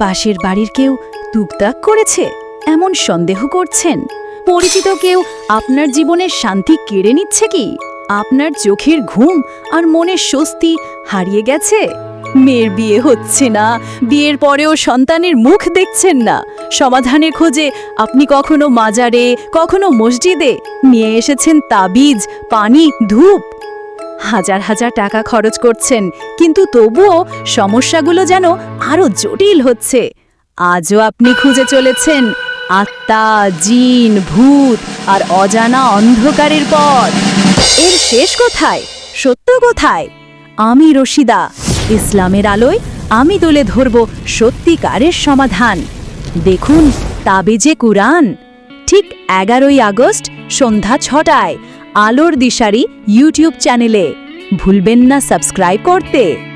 পাশের বাড়ির কেউ টুকটাক করেছে, এমন সন্দেহ করছেন। পরিচিত কেউ আপনার জীবনের শান্তি কেড়ে নিচ্ছে কি? আপনার চোখের ঘুম আর মনের স্বস্তি হারিয়ে গেছে? মেয়ের বিয়ে হচ্ছে না, বিয়ের পরেও সন্তানের মুখ দেখছেন না। সমাধানের খোঁজে আপনি কখনো মাজারে, কখনো মসজিদে। নিয়ে এসেছেন তাবিজ, পানি, ধূপ হাজার হাজার টাকা খরচ করছেন, কিন্তু তবুও সমস্যাগুলো যেন আরও জটিল হচ্ছে। আজও আপনি খুঁজে চলেছেন আত্মা, জিন, ভূত আর অজানা অন্ধকারের পথ। এর শেষ কোথায়? সত্য কোথায়? আমি রশিদা। ইসলামের আলোয় আমি তুলে ধরব সত্যিকারের সমাধান। দেখুন তাবেজে কুরআন। ঠিক এগারোই আগস্ট সন্ধ্যা ছটায় আলোর দিশারি ইউটিউব চ্যানেলে। ভুলবেন না সাবস্ক্রাইব করতে।